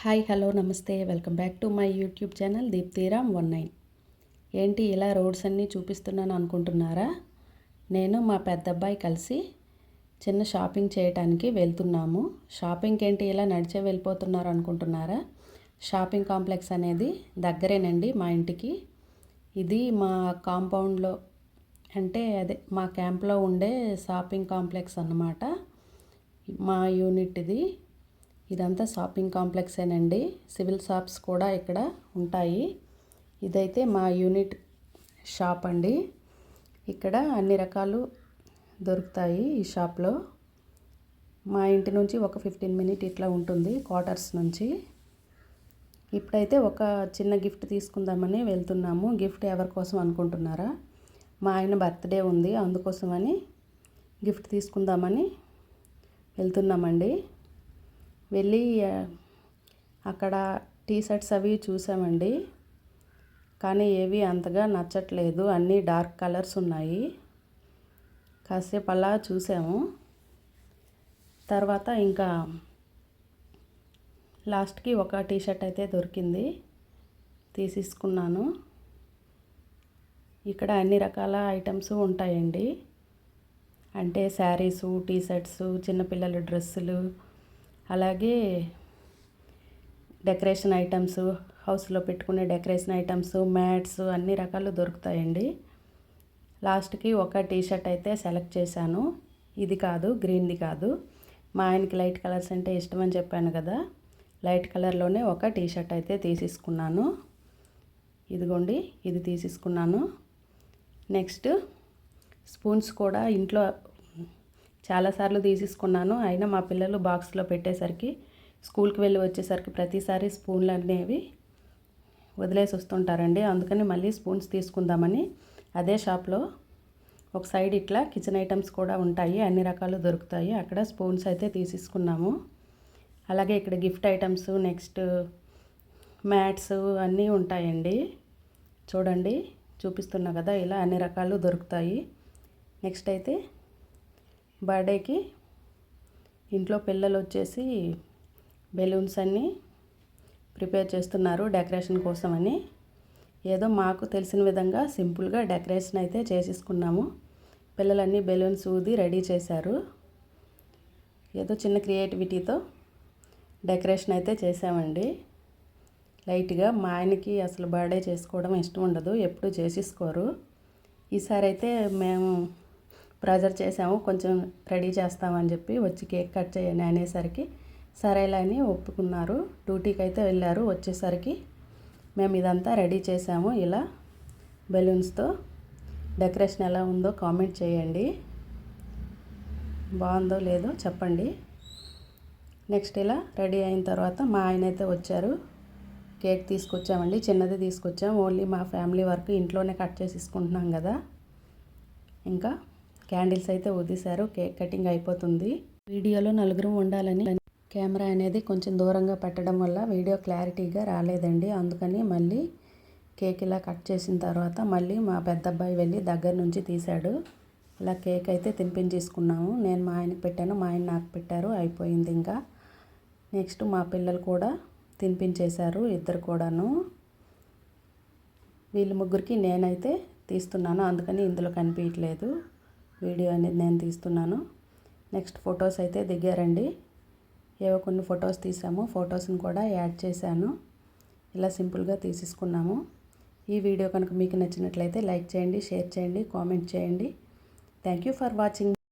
Hi hello నమస్తే. Welcome back to my YouTube channel Deeptiram one nine. ఏంటి ఇలా roads అన్నీ చూపిస్తున్నాను అనుకుంటున్నారా? నేను మా పెద్ద అబ్బాయి కలిసి చిన్న షాపింగ్ చేయడానికి వెళ్తున్నాము. షాపింగ్కి ఏంటి ఇలా నడిచే వెళ్ళిపోతున్నారు అనుకుంటున్నారా? షాపింగ్ కాంప్లెక్స్ అనేది దగ్గరేనండి మా ఇంటికి. ఇది మా కాంపౌండ్లో అంటే అదే మా క్యాంప్లో ఉండే షాపింగ్ కాంప్లెక్స్ అన్నమాట. మా యూనిట్ ఇది. ఇదంతా షాపింగ్ కాంప్లెక్సేనండి. సివిల్ షాప్స్ కూడా ఇక్కడ ఉంటాయి. ఇదైతే మా యూనిట్ షాప్ అండి. ఇక్కడ అన్ని రకాలు దొరుకుతాయి ఈ షాప్లో. మా ఇంటి నుంచి ఒక ఫిఫ్టీన్ మినిట్ ఇట్లా ఉంటుంది క్వార్టర్స్ నుంచి. ఇప్పుడైతే ఒక చిన్న గిఫ్ట్ తీసుకుందామని వెళ్తున్నాము. గిఫ్ట్ ఎవరి కోసం అనుకుంటున్నారా? మా ఆయన బర్త్డే ఉంది అందుకోసమని గిఫ్ట్ తీసుకుందామని వెళ్తున్నామండి. వెళ్ళి అక్కడ టీ షర్ట్స్ అవి చూసామండి. కానీ ఏవి అంతగా నచ్చట్లేదు. అన్నీ డార్క్ కలర్స్ ఉన్నాయి. కాసేపు అలా చూసాము. తర్వాత ఇంకా లాస్ట్కి ఒక టీ షర్ట్ అయితే దొరికింది. తీసేసుకున్నాను. ఇక్కడ అన్ని రకాల ఐటమ్స్ ఉంటాయండి. అంటే శారీసు టీ షర్ట్స్ చిన్నపిల్లల డ్రెస్సులు అలాగే డెకరేషన్ ఐటమ్స్ హౌస్లో పెట్టుకునే డెకరేషన్ ఐటమ్స్ మ్యాట్స్ అన్ని రకాలు దొరుకుతాయండి. లాస్ట్కి ఒక టీ షర్ట్ అయితే సెలెక్ట్ చేశాను. ఇది కాదు గ్రీన్ది కాదు. మా ఆయనకి లైట్ కలర్స్ అంటే ఇష్టం అని చెప్పాను కదా. లైట్ కలర్లోనే ఒక టీ షర్ట్ అయితే తీసేసుకున్నాను. ఇదిగోండి ఇది తీసేసుకున్నాను. నెక్స్ట్ స్పూన్స్ కూడా ఇంట్లో చాలాసార్లు తీసేసుకున్నాను. అయినా మా పిల్లలు బాక్స్లో పెట్టేసరికి స్కూల్కి వెళ్ళి వచ్చేసరికి ప్రతిసారి స్పూన్లు అనేవి వదిలేసి వస్తుంటారండి. అందుకని మళ్ళీ స్పూన్స్ తీసుకుందామని అదే షాప్లో ఒక సైడ్ ఇట్లా కిచెన్ ఐటమ్స్ కూడా ఉంటాయి. అన్ని రకాలు దొరుకుతాయి. అక్కడ స్పూన్స్ అయితే తీసేసుకున్నాము. అలాగే ఇక్కడ గిఫ్ట్ ఐటమ్స్ నెక్స్ట్ మ్యాట్స్ అన్నీ ఉంటాయండి. చూడండి చూపిస్తున్నా కదా ఇలా అన్ని రకాలు దొరుకుతాయి. నెక్స్ట్ అయితే బర్త్డేకి ఇంట్లో పిల్లలు వచ్చేసి బెలూన్స్ అన్నీ ప్రిపేర్ చేస్తున్నారు డెకరేషన్ కోసమని. ఏదో మాకు తెలిసిన విధంగా సింపుల్గా డెకరేషన్ అయితే చేసేసుకున్నాము. పిల్లలన్నీ బెలూన్స్ ఊది రెడీ చేశారు. ఏదో చిన్న క్రియేటివిటీతో డెకరేషన్ అయితే చేసామండి లైట్గా మా ఆయనకి అసలు బర్త్డే చేసుకోవడం ఇష్టం ఉండదు ఎప్పుడూ చేసేసుకోరు. ఈసారి అయితే మేము ప్రెజర్ చేసాము కొంచెం రెడీ చేస్తామని చెప్పి వచ్చి కేక్ కట్ చేయండి అనేసరికి సరేలా అని ఒప్పుకున్నారు. డ్యూటీకి అయితే వెళ్ళారు వచ్చేసరికి మేము ఇదంతా రెడీ చేసాము. ఇలా బెలూన్స్తో డెకరేషన్ ఎలా ఉందో కామెంట్ చేయండి. బాగుందో లేదో చెప్పండి. నెక్స్ట్ ఇలా రెడీ అయిన తర్వాత మా ఆయన అయితే వచ్చారు. కేక్ తీసుకొచ్చామండి చిన్నది తీసుకొచ్చాం. ఓన్లీ మా ఫ్యామిలీ వరకు ఇంట్లోనే కట్ చేసి తీసుకుంటున్నాం కదా. ఇంకా క్యాండిల్స్ అయితే వదిలేశారు కేక్ కటింగ్ అయిపోతుంది. వీడియోలో నలుగురు ఉండాలని కెమెరా అనేది కొంచెం దూరంగా పెట్టడం వల్ల వీడియో క్లారిటీగా రాలేదండి. అందుకని మళ్ళీ కేక్ ఇలా కట్ చేసిన తర్వాత మళ్ళీ మా పెద్ద అబ్బాయి వెళ్ళి దగ్గర నుంచి తీశాడు. ఇలా కేక్ అయితే తినిపించేసుకున్నాము. నేను మా ఆయనకి పెట్టాను. మా ఆయన నాకు పెట్టారు. అయిపోయింది ఇంకా. నెక్స్ట్ మా పిల్లలు కూడా తినిపించేశారు ఇద్దరు కూడాను. వీళ్ళు ముగ్గురికి నేనైతే తీస్తున్నాను. అందుకని ఇందులో కనిపించట్లేదు. వీడియో అనేది నేను తీస్తున్నాను. నెక్స్ట్ ఫొటోస్ అయితే దిగారండి. ఏవో కొన్ని ఫొటోస్ తీసాము. ఫొటోస్ని కూడా యాడ్ చేశాను. ఇలా సింపుల్గా తీసేసుకున్నాము. ఈ వీడియో కనుక మీకు నచ్చినట్లయితే లైక్ చేయండి షేర్ చేయండి కామెంట్ చేయండి. Thank you for watching.